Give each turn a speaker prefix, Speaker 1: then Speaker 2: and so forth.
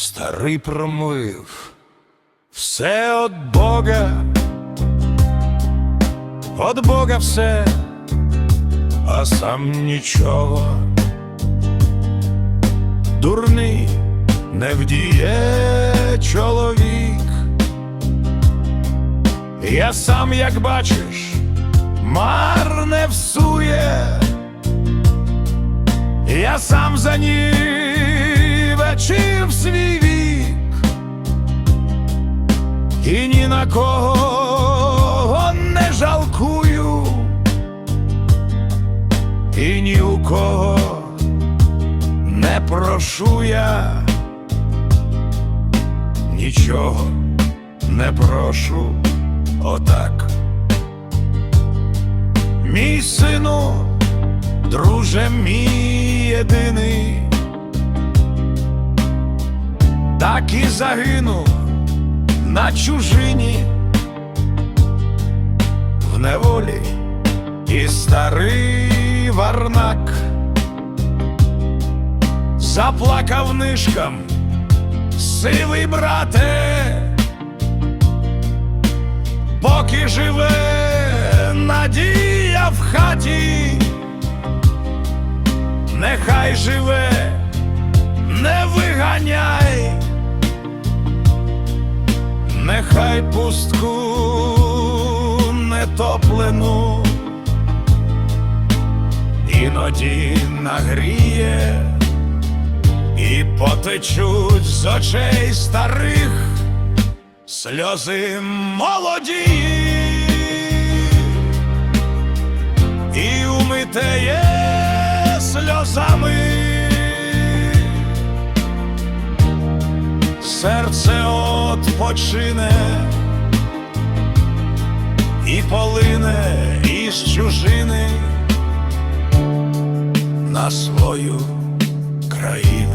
Speaker 1: Старий промлив, все от Бога, от Бога все, а сам нічого. Дурний не вдіє чоловік. Я сам, як бачиш, марне всує. Я сам занівечив на кого не жалкую, і ні у кого не прошу я, нічого не прошу. Отак. Мій сину друже мій єдиний, так і загинув на чужині, в неволі. І старий варнак заплакав нишкам, сивий брате, поки живе надія в хаті нехай живе, не виганяй, нехай пустку нетоплену, іноді нагріє, і потечуть з очей старих сльози молоді. І умитеє сльозами серце odpoczyне і полине із чужини на свою країну.